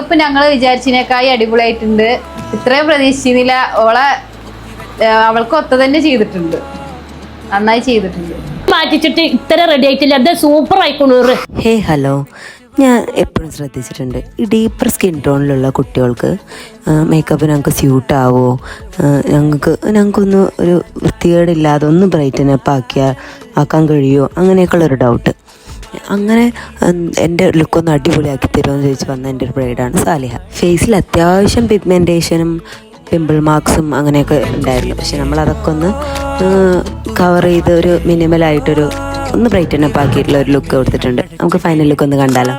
ഇപ്പൊ ഞങ്ങൾ വിചാരിച്ചതിനേക്കായി അടിപൊളിയായിട്ടുണ്ട്. ഇത്രയും പ്രതീക്ഷിച്ചിരുന്നില്ല. ഓളെ അവൾക്ക് ഒത്ത തന്നെ ചെയ്തിട്ടുണ്ട്. നന്നായി ചെയ്തിട്ടുണ്ട്. മാറ്റിച്ചിട്ട് ഇത്ര റെഡി ആയിട്ടില്ല. അത് സൂപ്പർ ആയിക്കൊള്ളൂറ് ഹേ ഹലോ. ഞാൻ എപ്പോഴും ശ്രദ്ധിച്ചിട്ടുണ്ട്. ഈ ഡീപ്പർ സ്കിൻ ടോണിലുള്ള കുട്ടികൾക്ക് മേക്കപ്പ് ഞങ്ങൾക്ക് സ്യൂട്ടാവോ ഞങ്ങൾക്ക് ഞങ്ങൾക്കൊന്ന് ഒരു വൃത്തികേടില്ലാതെ ഒന്ന് ബ്രൈറ്റനപ്പ് ആക്കിയാൽ ആക്കാൻ കഴിയുമോ അങ്ങനെയൊക്കെയുള്ളൊരു ഡൗട്ട് അങ്ങനെ എന്റെ ലുക്കൊന്ന് അടിപൊളിയാക്കി തരുമെന്ന് ചോദിച്ച് വന്ന എന്റെ ഒരു ബ്രൈഡാണ് സാലിഹ. ഫേസിൽ അത്യാവശ്യം പിഗ്മെന്റേഷനും പിമ്പിൾ മാർക്സും അങ്ങനെയൊക്കെ ഉണ്ടായിരുന്നു. പക്ഷെ നമ്മൾ അതൊക്കെ ഒന്ന് കവർ ചെയ്ത് ഒരു മിനിമലായിട്ടൊരു ഒന്ന് ബ്രൈറ്റൻ അപ്പ് ആക്കിയിട്ടുള്ള ഒരു ലുക്ക് കൊടുത്തിട്ടുണ്ട്. നമുക്ക് ഫൈനൽ ലുക്ക് ഒന്ന് കണ്ടാലോ?